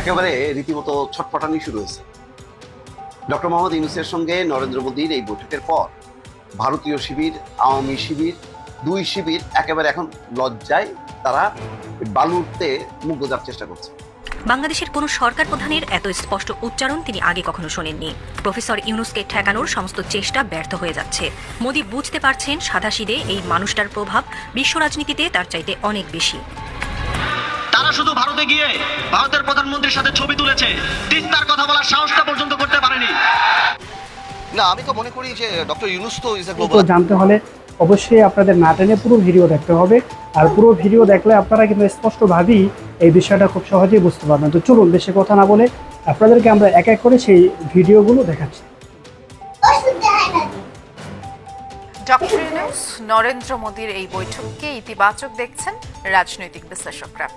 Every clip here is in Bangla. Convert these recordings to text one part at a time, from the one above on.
একেবারে রীতিমতো ছটফটানি শুরু হয়েছে। ডক্টর মোহাম্মদ ইউনুসের সঙ্গে নরেন্দ্র মোদীর এই বৈঠকের পর ভারতীয় শিবির, আওয়ামী শিবির, দুই শিবির একেবারে এখন লজ্জায় তারা বালুতে মুখ বোঝার চেষ্টা করছে। বাংলাদেশের কোনো সরকার প্রধানের এত স্পষ্ট উচ্চারণ তিনি আগে কখনো শোনেননি। প্রফেসর ইউনুসকে ঠেকানোর সমস্ত চেষ্টা ব্যর্থ হয়ে যাচ্ছে। মোদী বুঝতে পারছেন সাদাসিদে এই মানুষটার প্রভাব, বিশ্ব রাজনীতিতে তার চাইতে অনেক বেশি। শুধু ভারতে গিয়ে ভারতের প্রধানমন্ত্রীর সাথে ছবি তুলেছে। তিস্তার কথা বলার সাহসটা পর্যন্ত করতে পারেনি। না আমি তো মনে করি যে ডক্টর ইউনুস তো ইজ এ তো গ্লোবাল জানতে হলে অবশ্যই আপনাদের না টেনে পুরো ভিডিও দেখতে হবে। আর পুরো ভিডিও দেখলে আপনারা কিন্তু স্পষ্টভাবেই এই বিষয়টা খুব সহজেই বুঝতে পারবেন। তো চলুন বেশি কথা না বলে আপনাদেরকে আমরা এক এক করে সেই ভিডিওগুলো দেখাচ্ছি। ডক্টর ইউনুস নরেন্দ্র মোদীর এই বৈঠককে ইতিবাচক দেখছেন রাজনৈতিক বিশ্লেষকরা।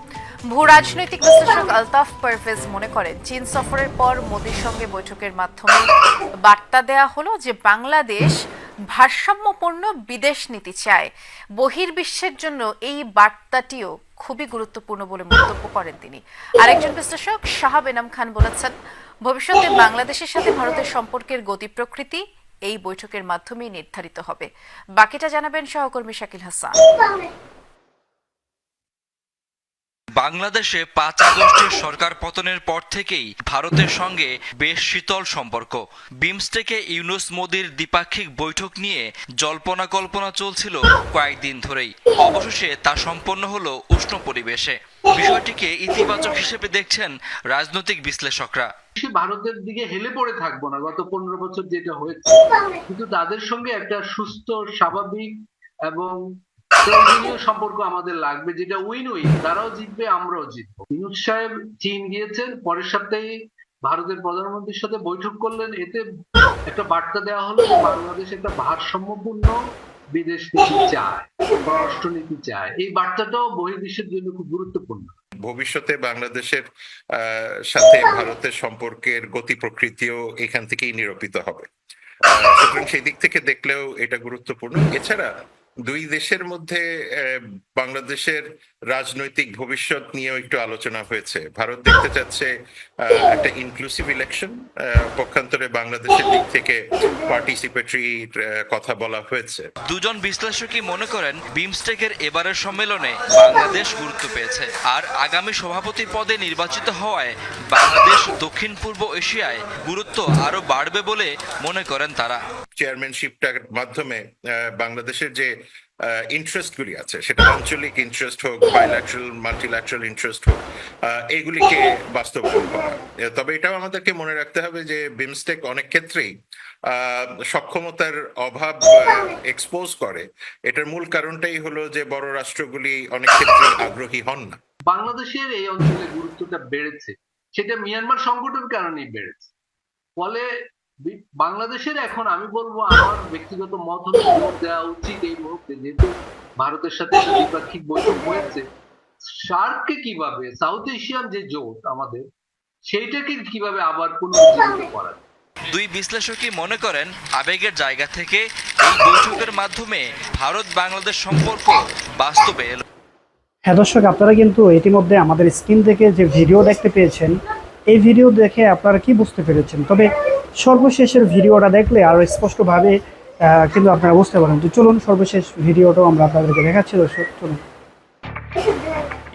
ভূ রাজনৈতিক বিশ্লেষক আলতাফ পারভেজ মনে করেন, চীন সফরের পর মোদীর সঙ্গে বৈঠকের মাধ্যমে বার্তা দেয়া হলো যে বাংলাদেশ ভারসাম্যপূর্ণ বিদেশ নীতি চায়। বহির্বিশ্বের জন্য এই বার্তাটিও খুবই গুরুত্বপূর্ণ বলে মন্তব্য করেন তিনি। আরেকজন বিশ্লেষক শাহাব এনাম খান বলেছেন, ভবিষ্যতে বাংলাদেশের সাথে ভারতের সম্পর্কের গতি প্রকৃতি এই বৈঠকের মাধ্যমেই নির্ধারিত হবে। বাকিটা জানাবেন সহকর্মী শাকিল হাসান। বাংলাদেশে পাঁচ আগস্টের সরকার পতনের পর থেকেই ভারতের সঙ্গে বেশ শীতল সম্পর্ক। বিমস্টেকে ইউনুস মোদির দ্বিপাক্ষিক বৈঠক নিয়ে জল্পনা কল্পনা চলছিল কয়েকদিন ধরেই। অবশেষে তা সম্পন্ন হলো উষ্ণ পরিবেশে। বিষয়টিকে ইতিবাচক হিসেবে দেখছেন রাজনৈতিক বিশ্লেষকরা। বেশি ভারতের দিকে হেলে পড়ে থাকব না, গত পনেরো বছর যেটা হয়েছে। কিন্তু তাদের সঙ্গে একটা সুস্থ, স্বাভাবিক এবং প্রয়োজনীয় সম্পর্ক আমাদের লাগবে, যেটা উইন উইন তারাও জিতবে, আমরাও জিতবো। সাহেব চীন গিয়েছেন, পরের সপ্তাহে ভারতের প্রধানমন্ত্রীর সাথে বৈঠক করলেন, এতে একটা বার্তা দেওয়া হলো যে বাংলাদেশ একটা ভারসাম্যপূর্ণ বিদেশ নীতি চায়, পররাষ্ট্রনীতি চায়। এই বার্তাটাও বহির্বিশ্বের জন্য খুব গুরুত্বপূর্ণ। ভবিষ্যতে বাংলাদেশের সাথে ভারতের সম্পর্কের গতি প্রকৃতিও এখান থেকেই নিরূপিত হবে। সুতরাং সেই দিক থেকে দেখলেও এটা গুরুত্বপূর্ণ। এছাড়া দুই দেশের মধ্যে বাংলাদেশের রাজনৈতিক ভবিষ্যৎ নিয়েও একটু আলোচনা হয়েছে। ভারত দেখতে চাচ্ছে একটা ইনক্লুসিভ ইলেকশন পক্ষান্তরে বাংলাদেশের দিক থেকে পার্টিসিপেটরি কথা বলা হয়েছে। দুজন বিশ্লেষকই মনে করেন, বিমস্টেকের এবারের সম্মেলনে বাংলাদেশ গুরুত্ব পেয়েছে। আর আগামী সভাপতি পদে নির্বাচিত হওয়ায় বাংলাদেশ দক্ষিণ পূর্ব এশিয়ায় গুরুত্ব আরও বাড়বে বলে মনে করেন তারা। চেয়ারম্যানশিপটার মাধ্যমে বাংলাদেশের যে ইন্টারেস্ট গুলি আছে, সেটা আঞ্চলিক ইন্টারেস্ট হোক বাইল্যাটারাল মাল্টিল্যাটারাল ইন্টারেস্ট হোক এগুলিকে বাস্তবায়ন করা। তবে এটাও আমাদেরকে মনে রাখতে হবে যে বিমস্টেক অনেক ক্ষেত্রেই সক্ষমতার অভাব এক্সপোজ করে। এটার মূল কারণটাই হলো যে, বড় রাষ্ট্রগুলি অনেক ক্ষেত্রে আগ্রহী হন না। বাংলাদেশের এই অঞ্চলে গুরুত্বটা বেড়েছে। সেটা মিয়ানমার সংকটের কারণেই বেড়েছে। ফলে বাংলাদেশের এখন আমি বলব আমার ব্যক্তিগত মত দেওয়া উচিত এই মুহূর্তে যেহেতু ভারতের সাথে দ্বিপাক্ষিক বৈঠক হয়েছে। সার্ককে কীভাবে সাউথ এশিয়ান যে জোট আমাদের সেইটাকে কীভাবে আবার পুনরুজ্জীবিত করা যায়। দুই বিশ্লেষকই মনে করেন আবেগের জায়গা থেকে এই বৈঠকের মাধ্যমে ভারত বাংলাদেশ সম্পর্ক বাস্তবে এলো। হ্যাঁ দর্শক আপনারা কিন্তু ইতিমধ্যে আমাদের স্ক্রিন থেকে যে ভিডিও দেখতে পেয়েছেন এই ভিডিও দেখে আপনারা কি বুঝতে পেরেছেন? তবে সর্বশেষের ভিডিওটা দেখলে আরও স্পষ্টভাবে কিন্তু আপনারা বুঝতে পারেন। তো চলুন, সর্বশেষ ভিডিওটাও আমরা আপনাদেরকে দেখাচ্ছি, দর্শক, চলুন।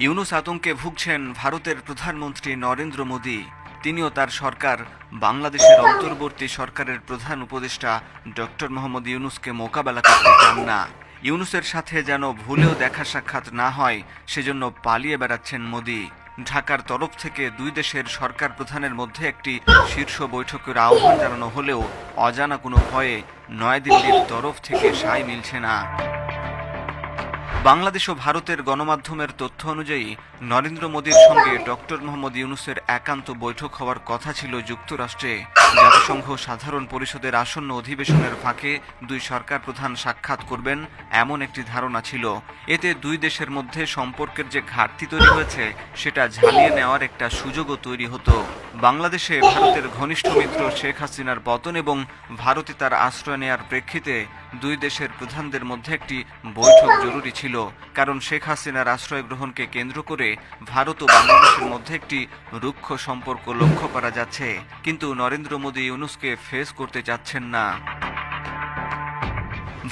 ইউনুস আতঙ্কে ভুগছেন ভারতের প্রধানমন্ত্রী নরেন্দ্র মোদী। তিনিও তার সরকার, বাংলাদেশের অন্তর্বর্তী সরকারের প্রধান উপদেষ্টা ডক্টর মোহাম্মদ ইউনুসকে মোকাবেলা করতে চান না। ইউনুসের সাথে যেন ভুলেও দেখা সাক্ষাৎ না হয়, সেজন্য পালিয়ে বেড়াচ্ছেন মোদী। ঢাকার তরফ থেকে দুই দেশের সরকার প্রধানের মধ্যে একটি শীর্ষ বৈঠকের আহ্বান জানানো হলেও অজানা কোনো ভয়ে নয়াদিল্লির তরফ থেকে সায় মিলছে না। বাংলাদেশ ও ভারতের গণমাধ্যমের তথ্য অনুযায়ী নরেন্দ্র মোদীর সঙ্গে ডক্টর মোহাম্মদ ইউনুসের একান্ত বৈঠক হওয়ার কথা ছিল যুক্তরাষ্ট্রে। জাতিসংঘ সাধারণ পরিষদের আসন্ন অধিবেশনের ফাঁকে দুই সরকার প্রধান সাক্ষাৎ করবেন এমন একটি ধারণা ছিল। এতে দুই দেশের মধ্যে সম্পর্কের যে ঘাটতি তৈরি হয়েছে, সেটা ঝালিয়ে নেওয়ার একটা সুযোগও তৈরি হতো। বাংলাদেশে ভারতের ঘনিষ্ঠ মিত্র শেখ হাসিনার পতন এবং ভারতে তার আশ্রয় নেয়ার প্রেক্ষিতে দুই দেশের প্রধানদের মধ্যে একটি বৈঠক জরুরি ছিল। কারণ শেখ হাসিনার আশ্রয় গ্রহণকে কেন্দ্র করে ভারত ও বাংলাদেশের মধ্যে একটি রুক্ষ সম্পর্ক লক্ষ্য করা যাচ্ছে। কিন্তু নরেন্দ্র মোদী ইউনুসকে ফেস করতে চাচ্ছেন না।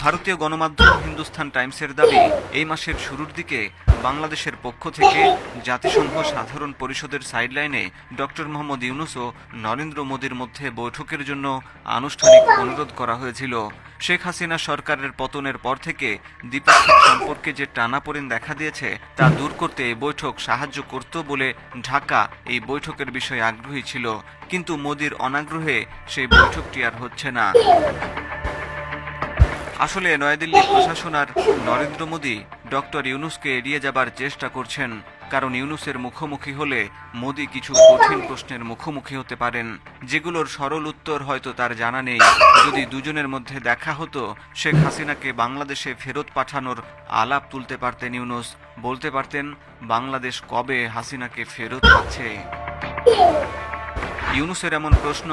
ভারতীয় গণমাধ্যম হিন্দুস্তান টাইমসের দাবি, এই মাসের শুরুর দিকে বাংলাদেশের পক্ষ থেকে জাতিসংঘ সাধারণ পরিষদের সাইডলাইনে ডক্টর মোহাম্মদ ইউনুস ও নরেন্দ্র মোদীর মধ্যে বৈঠকের জন্য আনুষ্ঠানিক অনুরোধ করা হয়েছিল। শেখ হাসিনা সরকারের পতনের পর থেকে দ্বিপাক্ষিক সম্পর্কে যে টানাপোড়েন দেখা দিয়েছে, তা দূর করতে এই বৈঠক সাহায্য করত বলে ঢাকা এই বৈঠকের বিষয়ে আগ্রহী ছিল। কিন্তু মোদীর অনাগ্রহে সেই বৈঠকটি আর হচ্ছে না। আসলে নয়াদিল্লি প্রশাসন আর নরেন্দ্র মোদী ডক্টর ইউনুসকে এড়িয়ে যাবার চেষ্টা করছেন, কারণ ইউনুসের মুখোমুখি হলে মোদী কিছু কঠিন প্রশ্নের মুখোমুখি হতে পারেন, যেগুলোর সরল উত্তর হয়তো তার জানা নেই। যদি দুজনের মধ্যে দেখা হতো, শেখ হাসিনাকে বাংলাদেশে ফেরত পাঠানোর আলাপ তুলতে পারতেন ইউনুস। বলতে পারতেন, বাংলাদেশ কবে হাসিনাকে ফেরত পাচ্ছে? ইউনুসের এমন প্রশ্ন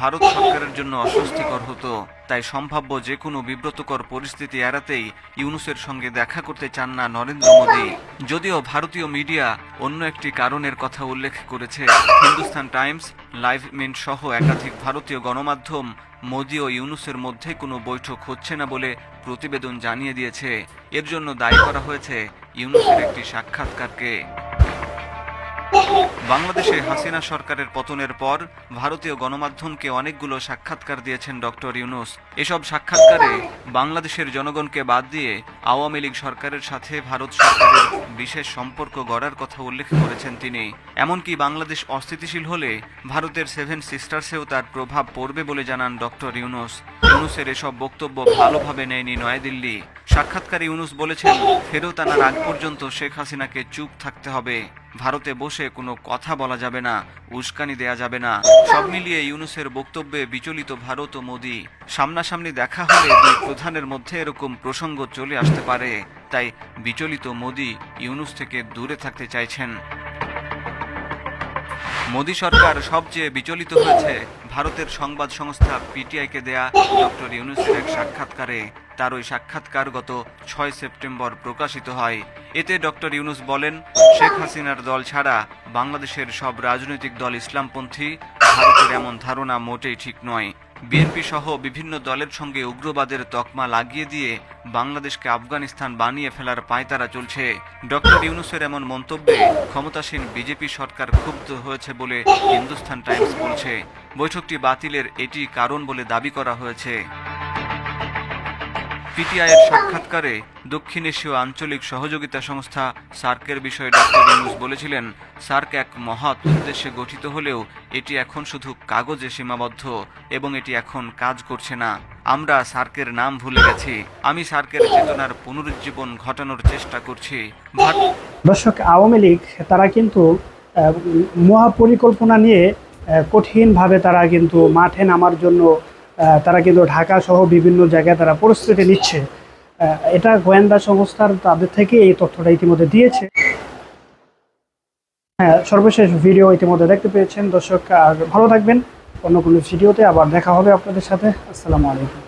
ভারত সরকারের জন্য অস্বস্তিকর হতো। তাই সম্ভাব্য যে কোনো বিব্রতকর পরিস্থিতি এড়াতেই ইউনুসের সঙ্গে দেখা করতে চান না নরেন্দ্র মোদী। যদিও ভারতীয় মিডিয়া অন্য একটি কারণের কথা উল্লেখ করেছে। হিন্দুস্তান টাইমস, লাইভ মিন্ট সহ একাধিক ভারতীয় গণমাধ্যম মোদী ও ইউনুসের মধ্যে কোনো বৈঠক হচ্ছে না বলে প্রতিবেদন জানিয়ে দিয়েছে। এর জন্য দায়ী করা হয়েছে ইউনুসের একটি সাক্ষাৎকারকে। বাংলাদেশে হাসিনা সরকারের পতনের পর ভারতীয় গণমাধ্যমকে অনেকগুলো সাক্ষাৎকার দিয়েছেন ডক্টর ইউনুস। এসব সাক্ষাৎকারে বাংলাদেশের জনগণকে বাদ দিয়ে আওয়ামী লীগ সরকারের সাথে ভারত সরকারের বিশেষ সম্পর্ক গড়ার কথা উল্লেখ করেছেন তিনি। এমনকি বাংলাদেশ অস্থিতিশীল হলে ভারতের সেভেন সিস্টার্সেও তার প্রভাব পড়বে বলে জানান ডক্টর ইউনুস। ইউনুসের এসব বক্তব্য ভালোভাবে নেয়নি নয়াদিল্লি। সাক্ষাৎকারে ইউনুস বলেছেন, ফেরত আনার আগ পর্যন্ত শেখ হাসিনাকে চুপ থাকতে হবে। ভারতে বসে কোনো কথা বলা যাবে না, উস্কানি দেয়া যাবে না। সব মিলিয়ে ইউনুসের বক্তব্যে বিচলিত ভারত ও মোদী। সামনাসামনি দেখা হলে দুই প্রধানের মধ্যে এরকম প্রসঙ্গ চলে আসতে পারে। তাই বিচলিত মোদী ইউনুস থেকে দূরে থাকতে চাইছেন। মোদী সরকার সবচেয়ে বিচলিত হয়েছে ভারতের সংবাদ সংস্থা পিটিআইকে দেয়া ডক্টর ইউনুসের এক সাক্ষাৎকারে। তার ওই সাক্ষাৎকার গত ছয় সেপ্টেম্বর প্রকাশিত হয়। এতে ডক্টর ইউনুস বলেন, শেখ হাসিনার দল ছাড়া বাংলাদেশের সব রাজনৈতিক দল ইসলামপন্থী, ভারতের এমন ধারণা মোটেই ঠিক নয়। বিএনপি সহ বিভিন্ন দলের সঙ্গে উগ্রবাদের তকমা লাগিয়ে দিয়ে বাংলাদেশকে আফগানিস্তান বানিয়ে ফেলার পায়তারা চলছে। ডক্টর ইউনুসের এমন মন্তব্যে ক্ষমতাসীন বিজেপি সরকার ক্ষুব্ধ হয়েছে বলে হিন্দুস্তান টাইমস বলছে। বৈঠকটি বাতিলের এটি কারণ বলে দাবি করা হয়েছে। পিটিআইয়ের সাক্ষাৎকারে দক্ষিণ এশীয় আঞ্চলিক সহযোগিতা সংস্থা সার্কের বিষয়ে ডক্টর ইউনুস বলেছিলেন, সার্ক এক মহৎ উদ্দেশ্যে গঠিত হলেও এটি এখন শুধু কাগজে সীমাবদ্ধ এবং এটি এখন কাজ করছে না। আমরা সার্কের নাম ভুলে গেছি। আমি সার্কের চেতনার পুনরুজ্জীবন ঘটানোর চেষ্টা করছি। দর্শক, আওয়ামী লীগ, তারা কিন্তু মহাপরিকল্পনা নিয়ে কঠিনভাবে তারা কিন্তু মাঠে নামার জন্য তারা কিন্তু ঢাকা সহ বিভিন্ন জায়গায় তারা পরিস্থিতি নিচ্ছে। এটা গোয়েন্দা সংস্থার তাদের থেকে এই তথ্যটা ইতিমধ্যে দিয়েছে। হ্যাঁ সর্বশেষ ভিডিও ইতিমধ্যে দেখতে পেয়েছেন। দর্শক, আর ভালো থাকবেন। অন্য কোনো ভিডিওতে আবার দেখা হবে আপনাদের সাথে। আসসালামু আলাইকুম।